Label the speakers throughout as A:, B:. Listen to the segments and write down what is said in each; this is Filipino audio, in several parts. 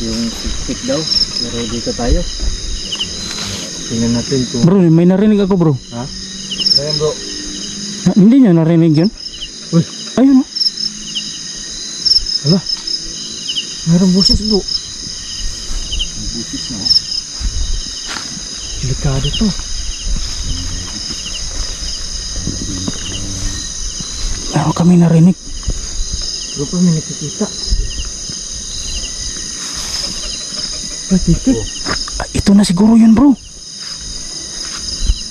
A: yung tik daw. Pero dito tayo. Tingnan natin kung...
B: Bro, may narinig ako bro.
A: Ha? Ayan bro.
B: Na- hindi niya narinig yun?
A: Uy.
B: Ayun oh.
A: Hala. Mayroong busis bro.
C: Ang busis na. oh.
A: Delikado to.
B: Meron kami narinig.
A: Bro pa may nakikita. Patitik.
B: Ah, ito na siguro yun bro.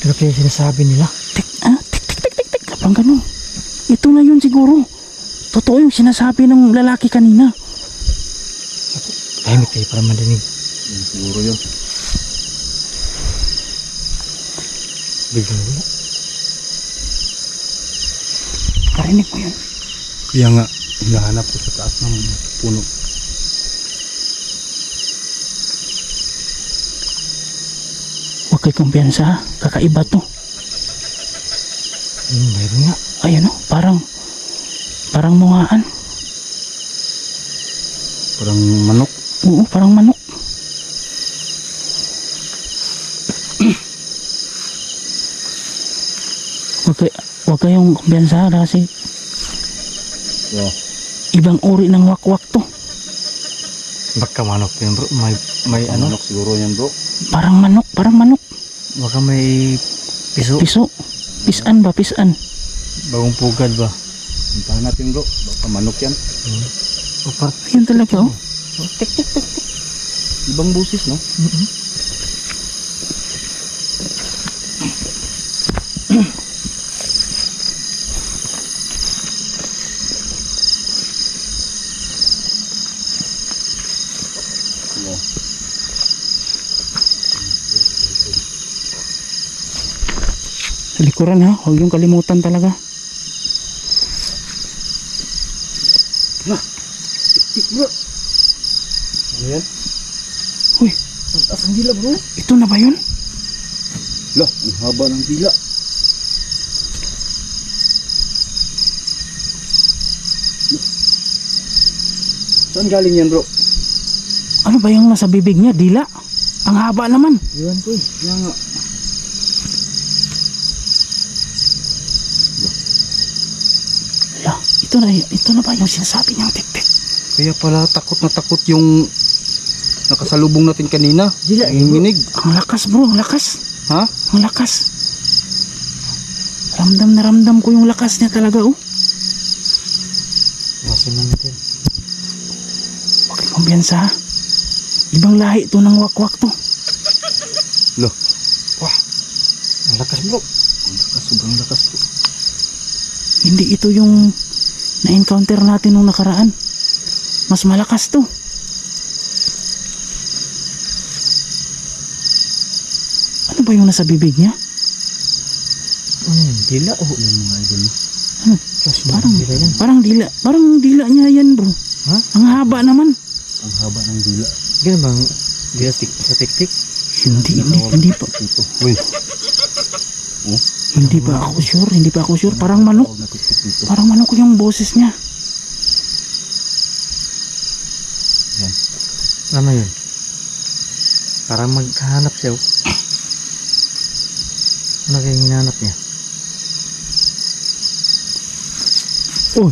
A: Ano kaya sinasabi nila?
B: Tik, ah, tik, tik, tik, tik, tik. Parang ganun. Ito na yun siguro. Totoo yung sinasabi ng lalaki kanina.
A: Tahimik kayo para madinig.
C: Yan siguro yun.
A: Biglang wala.
B: Narinig mo yun.
C: Kaya nga, hinahanap ko sa taas ng puno.
B: Kay kumpiyansa. Kakaiba to.
A: Hmm, mayroon nga.
B: Ayun oh, parang, parang mungaan.
C: Parang manok.
B: Oo, parang manok. Huwag kay, huwag kayong kumpiyansa kasi
C: Yeah.
B: ibang uri ng wakwak to.
A: Baka manok yun bro. May, may ano?
C: manok siguro yan bro.
B: Parang manok, parang manok.
A: Baka may piso.
B: Piso. Pisan ba, pisan?
A: Bagong pugad ba?
C: Puntahan natin bro. Baka manok yan.
A: O par
B: Ayun talaga oh.
A: tik tik tik tik.
C: Ibang busis no? Yeah.
B: Likuran ha, huwag yung kalimutan talaga.
A: Tik bro.
C: Ano yan?
B: Uy,
A: ang dila bro.
B: ito na ba yun?
C: Lah, ang haba ng dila. Saan galing yan bro?
B: Ano ba yung nasa bibig niya? Dila. Ang haba naman.
A: Iwan ko eh.
C: Kaya nga.
B: Ala, ito na, ito na ba yung sinasabi niyang tiktik?
C: Kaya pala takot na takot yung nakasalubong natin kanina.
A: Dila eh
C: Yung
A: bro.
C: minig.
B: Ang lakas bro, ang lakas.
C: Ha?
B: Ang lakas. Ramdam na ramdam ko yung lakas niya talaga oh.
A: Masin na natin.
B: Huwag kang kumpiyansa ha. Ibang lahi to ng wakwak to.
C: Lo.
A: Ang lakas bro.
C: Ang lakas, sobrang lakas po.
B: Hindi ito yung na-encounter natin nung nakaraan. Mas malakas to. Ano ba yung nasa bibig niya?
A: Ano yan? Dila o?
C: Yan mga idol. no?
B: Ano?
A: Plus
B: Parang,
A: dila yan.
B: parang dila. Parang dila niya yan bro.
A: Ha?
B: Ang haba naman.
C: Ang haba ng dila.
A: Ganun bang dila tik sa tik tik?
B: Hindi, hindi, hindi pa.
C: Uy. Oh,
B: Hindi pa ako sure. Hindi pa ako sure. Parang manok. Parang manok yung boses niya.
A: Ano yun? Parang maghahanap siya. oh. Ano kaya yung hinahanap niya?
B: Oh,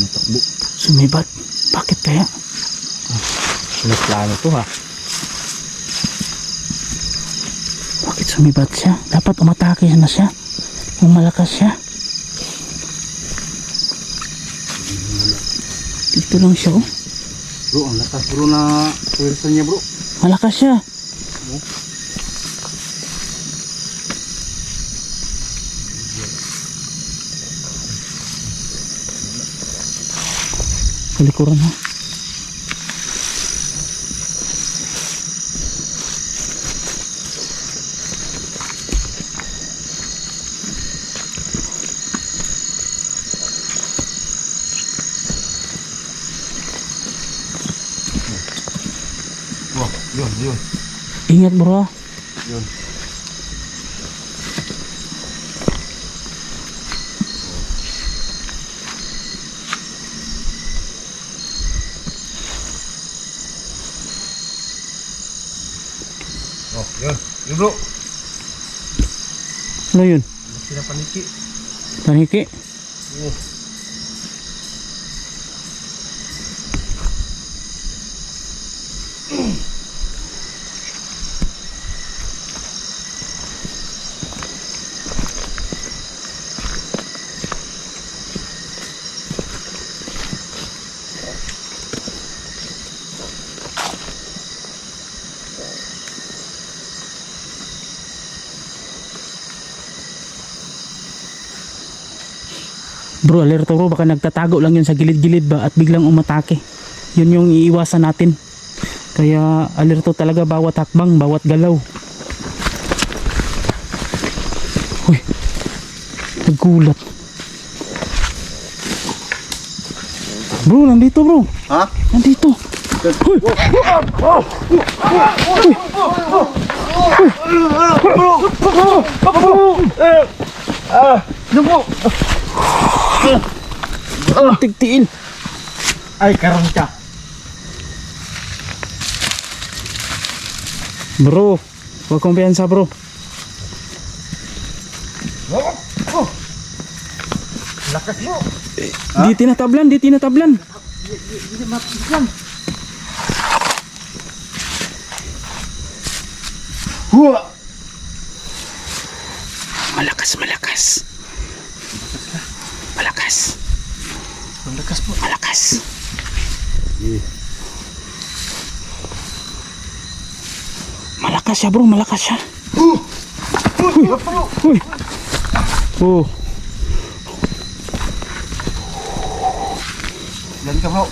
C: Natakbo.
B: sumibat. Bakit kaya?
A: May plano to ha.
B: Sumibat siya? Dapat umatake na siya. Kung malakas siya. Dito lang siya oh.
C: Bro, ang lakas bro na pwersa niya bro.
B: Malakas siya. Kalikuran ha. ingat bro
A: Oh, yun. Yun, bro.
B: Ano yun?
A: Niki, paniki.
B: Paniki?
A: Oh.
B: Bro, alerto bro, baka nagtatago lang yun sa gilid-gilid ba at biglang umatake. Yun yung iiwasan natin. Kaya alerto talaga bawat hakbang, bawat galaw. Uy, nagulat. Bro, nandito bro.
A: Ha?
B: Nandito. Uy,
A: Ano po?
B: tigtiil.
A: Ay, karon ka.
B: Bro, huwag kumpiyansa bro.
A: Lakas mo.
B: Di tinatablan, di tinatablan.
A: Huwa!
B: Malakas, malakas. Malakas.
A: Ang lakas po.
B: Malakas. Malakas siya bro, malakas siya. Uy. Oh,
A: Yan ka bro.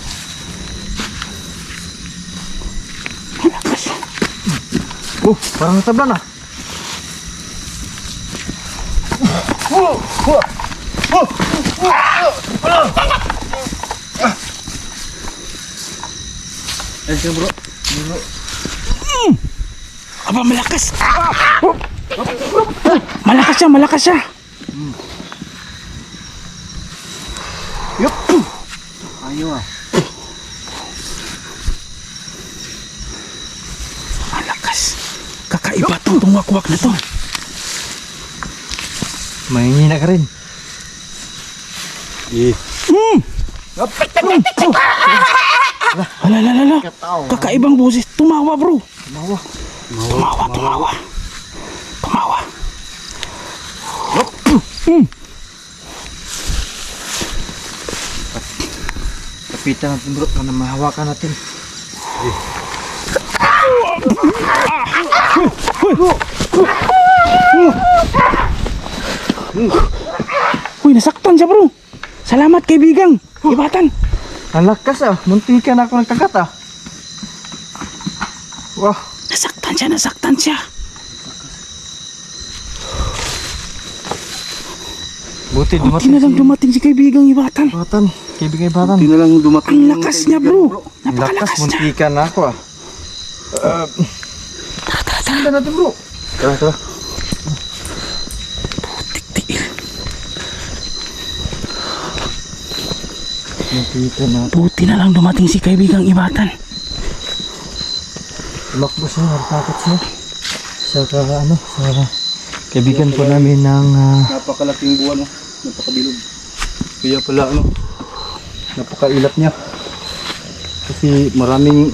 B: malakas siya.
A: Oh, parang natablan ah. Yan ka bro.
B: Aba, malakas. Malakas siya, malakas siya.
A: Yup. Ayaw ah.
B: Malakas. Kakaiba tong tungwakwak na to.
A: Mahingina ka rin. Eh.
B: Hmm. Ala, ala, ala, ala. Kakaibang boses. Tumawa bro.
A: Mawa.
B: Tumawa, tumawa. Tumawa. Hmm.
A: Kapitan natin bro. Para mahawakan natin.
B: Uy, nasaktan siya bro. Salamat kaibigang. Ibatan.
A: Ang lakas ah. Muntikan ako nagkagat ah. Wah.
B: Nasaktan siya, nasaktan siya.
A: Buti
B: Buti na lang dumating si kaibigang Ibatan.
A: Batan. Kaibigan batan.
C: Hindi na lang dumating
B: Ang lakas niya bro.
A: Ang lakas.
B: Napakalakas niya.
A: Muntikan ako ah. Uh,
B: Tara, tara, tara.
A: Tignan natin bro. Tara, tara.
B: Buti na lang dumating si kaibigang Ibatan.
A: Tumakbo siya. Nakatakot siya. Sa ka, ano, sa kaibigan po namin ng ah,
C: Napakalaking buwan, no? Napakabilog.
A: Kaya pala ano, napakailap niya. Kasi maraming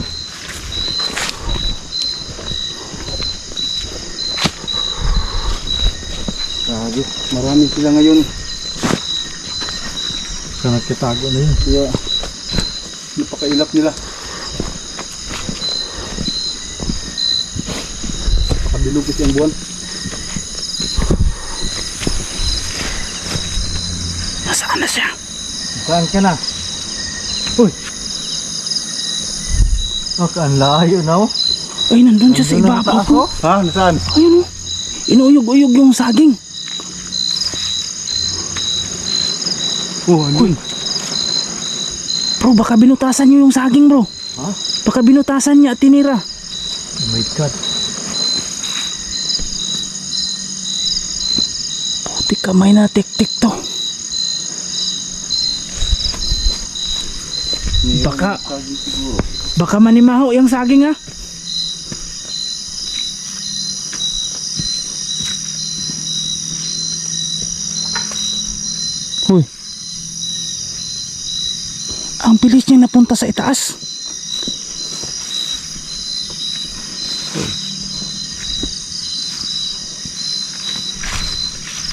C: Grabe. Marami sila ngayon.
A: Sa nagkatago na yun.
C: Kaya napakailap nila. Napakabilog kasi ang buwan.
B: Nasaan na siya?
A: Saan ka na? Uy! Baka ang layo na oh.
B: Ay, nandun siya sa ibabaw ko.
A: oh.
C: Ha? Nasaan?
B: Ayun o. Inuyog-uyog yung saging.
A: Oh, ano?
B: Uy. Bro, baka binutasan niyo yung saging bro.
A: Ha?
B: Baka binutasan niya at tinira.
A: Oh my God.
B: Puti kamay na tik-tik to. Baka-. Baka manimaho yung saging ha. Ang bilis niya napunta sa itaas.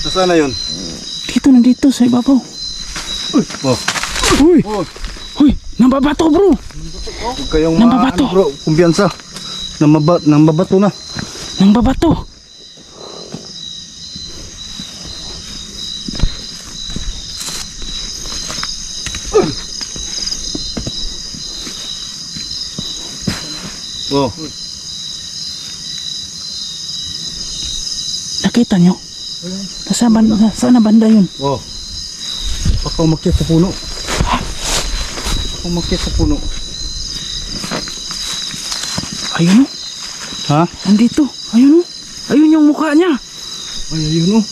C: Nasaan na yun?
B: Dito nandito sa ibabaw.
C: Oh.
B: Uy!
C: Oh.
B: Uy! Nambabato bro!
C: Huwag kayong
B: Nambabato.
C: maano bro. Kumpiyansa. Namaba, nambabato na.
B: Nambabato!
C: Oh.
B: Nakita nyo? Nasa banda, saan na banda yun?
C: Oh. Baka umakyat sa puno. Umakyat sa puno.
B: Ayun o.
C: Ha?
B: Nandito. Ayun o. Ayun yung mukha niya.
C: Ay, ayun oh.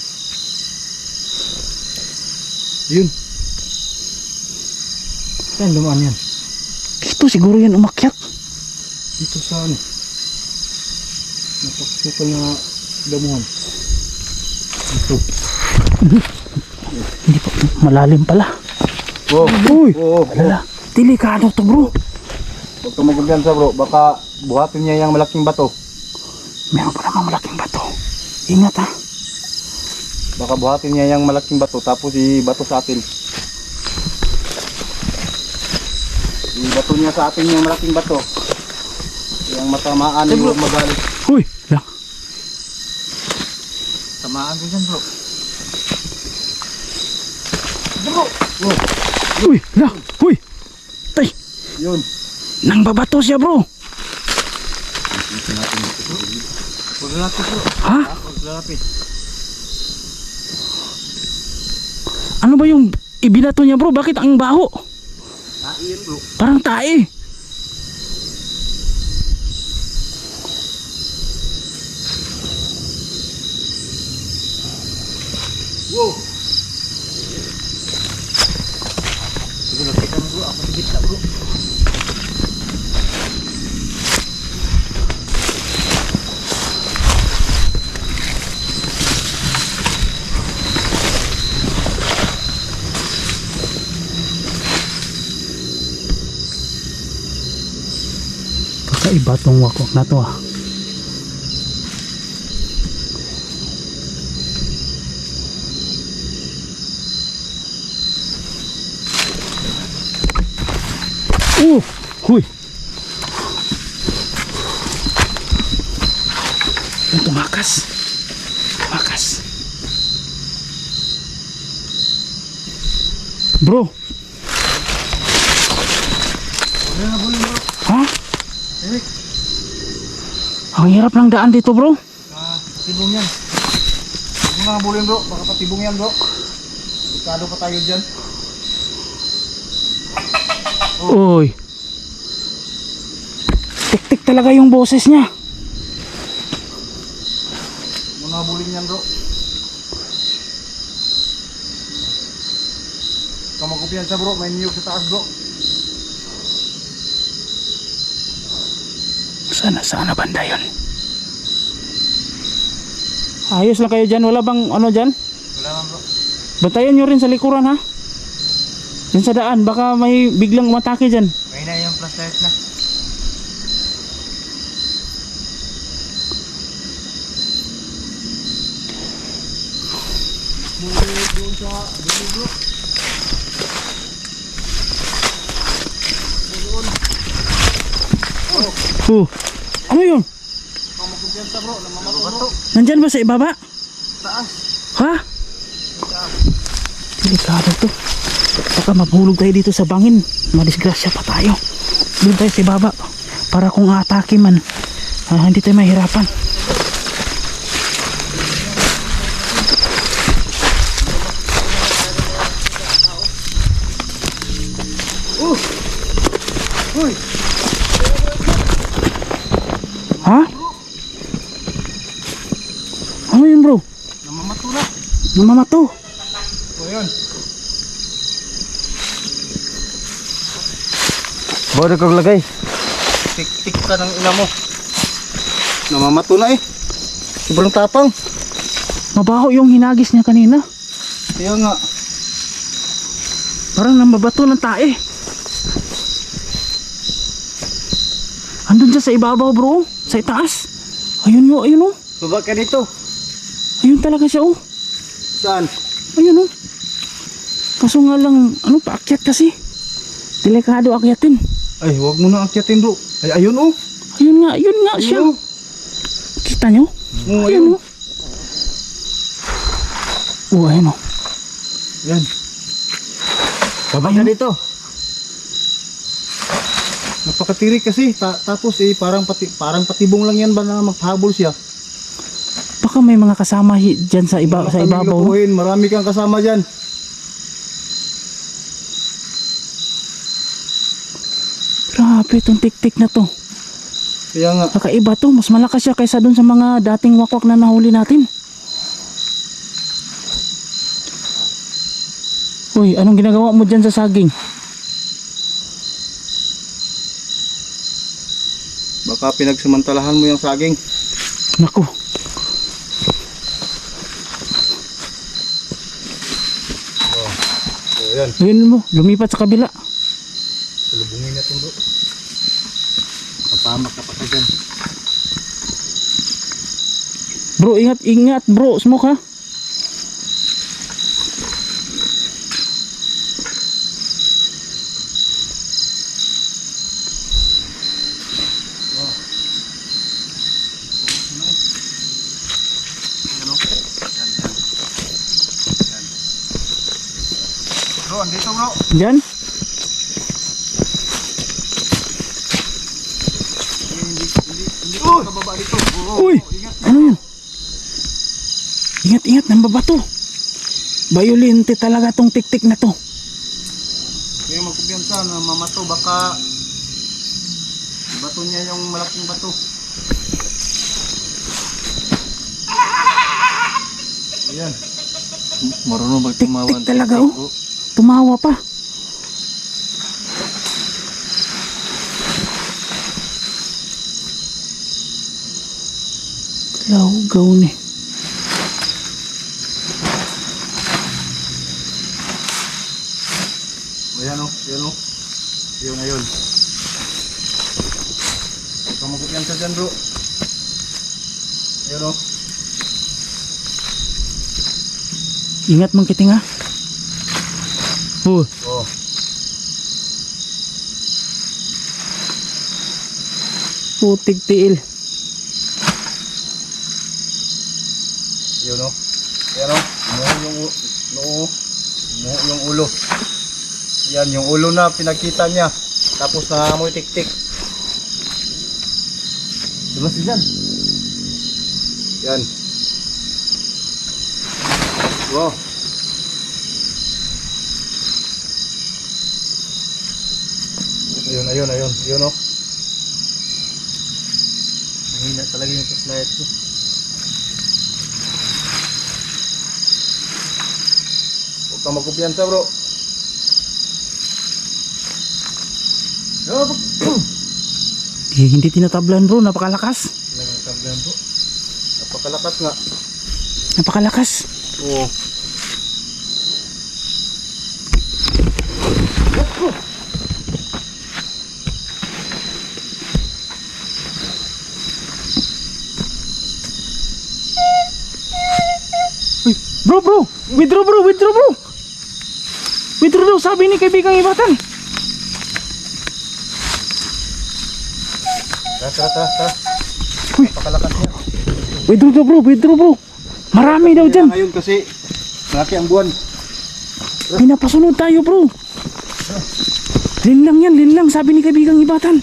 C: Yun. Saan dumaan yan?
B: Dito siguro yan umakyat.
C: Dito sa ano? Napaksukan na damuhan. Ito.
B: Hindi pa. Malalim pala.
C: Oh.
B: Uy!
C: Oo. Oh,
B: Alala. Delikado to bro.
C: Huwag ka magkumpiyansa bro. Baka buhatin niya yung malaking bato.
B: Meron pa namang malaking bato. Ingat ha.
C: Baka buhatin niya yung malaking bato tapos i-bato sa atin. I-bato niya sa atin yung malaking bato. Yung matamaan yung magalit.
B: Uy! Lang.
C: Tamaan ko dyan bro.
B: Uy! Lang. Uy! Tay!
C: Yun.
B: Nang babato siya bro.
C: Huwag lalapit bro.
B: Ha?
C: Huwag lalapit.
B: Ano ba yung ibinato niya bro? Bakit ang baho?
C: Naiyan bro.
B: Parang tae. Wakwak na to ah. Oh! Huy! Tumakas. Tumakas. Bro! Ha? Ang hirap ng daan dito bro.
C: Ah, patibong yan. Yung mga bulin bro. Baka patibong yan bro. Delikado pa tayo dyan.
B: Uy. Tik-tik talaga yung boses niya.
C: Mga bulin yan bro. Kamakumpiyansa bro. May niyog sa taas bro.
B: Sana, sana banda yun. Ayos lang kayo dyan. Wala bang ano dyan?
C: Wala man bro.
B: Batayan nyo rin sa likuran ha. Dyan sa daan. Baka may biglang umatake dyan.
C: May na yung flashlight na.
B: Oh. Ano yun? Nandyan ba sa ibaba?
C: Taas.
B: Ha? Delikado to. Baka maghulog tayo dito sa bangin. Madisgrasya pa tayo. Doon tayo sa baba. Para kung atake man, ah, hindi tayo mahirapan.
C: Uy!
B: Ha? Ano yun bro?
C: Namamato na.
B: Namamato.
C: O yun. Bawal kang lagay. Tik-tik ka ng ina mo. Namamato na eh. Sobrang tapang.
B: Mabaho yung hinagis niya kanina.
C: Kaya nga.
B: Parang namabato ng tae. Andun siya sa ibabaw bro. Sa itaas. Ayun mo, ayun oh.
C: Baba ka dito.
B: Ayun talaga siya oh.
C: Saan?
B: Ayun oh. Kaso nga lang, ano, paakyat kasi. Delikado akyatin.
C: Ay, huwag mo na akyatin bro. Ay, ayun oh.
B: Ayun nga, ayun nga siya.
C: Ayun oh.
B: Kita nyo?
C: Oo,
B: Ayun
C: ayun.
B: oh. Oh, ayun oh.
C: Yan. Baba ka dito. Napakatirik kasi. Ta- tapos eh, parang, pati parang patibong lang yan ba na magpahabol siya.
B: Baka may mga kasama dyan sa, iba, sa ibabaw. no?
C: lukuhin. Marami kang kasama dyan.
B: Grabe itong tik-tik na to.
C: Kaya nga.
B: Kakaiba to. Mas malakas siya kaysa dun sa mga dating wakwak na nahuli natin. Uy, anong ginagawa mo dyan sa saging?
C: Baka pinagsamantalahan mo yung saging.
B: Naku.
C: So, yan.
B: Ayun mo, lumipat sa kabila.
C: Salubungin na itong bro. Papamak ka pa ka dyan.
B: Bro, ingat, ingat bro. Smoke ha.
C: Bro, Oo,
B: Uy!
C: ingat.
B: Ano yun? Ingat, ingat. Nambabato. Violente talaga tong tik-tik na to.
C: Kaya magkumpiyansa na mamato baka bato niya yung malaking bato. Ayan.
A: Marunong
B: Tik-tik talaga oh. Tumawa pa. Laugaw ni.
C: Ayan o, ayan o. Ayun, ayun. Huwag kang magkumpiyansa dyan bro. Ayan o.
B: Ingat mong kiting ha. Oh,
C: Oh.
B: putig tiil.
C: Yun o. Yan o. Muho yung u- noo. Muho yung ulo. Yan yung ulo na pinakita niya. Tapos nangamoy tik-tik. Diba si Jan? Yan. Wow. Ayun, ayun, ayun. Ayun o. Mahina talaga yung flashlight ko. Huwag kang magkumpiyansa bro. Yup.
B: Di, hindi tinatablan bro, napakalakas.
C: Nagkakablan bro. Napakalakas nga.
B: Napakalakas.
C: Oo.
B: Bro, bro! Withdraw bro, withdraw bro! Withdraw daw, sabi ni kaibigang ibatan.
C: Tara, tara, tara, tara. Napakalakas niya.
B: Withdraw daw bro, withdraw bro. Marami daw dyan.
C: Ngayon kasi malaki ang buwan.
B: Pinapasunod tayo bro. Linlang yan, linlang, sabi ni kaibigang ibatan.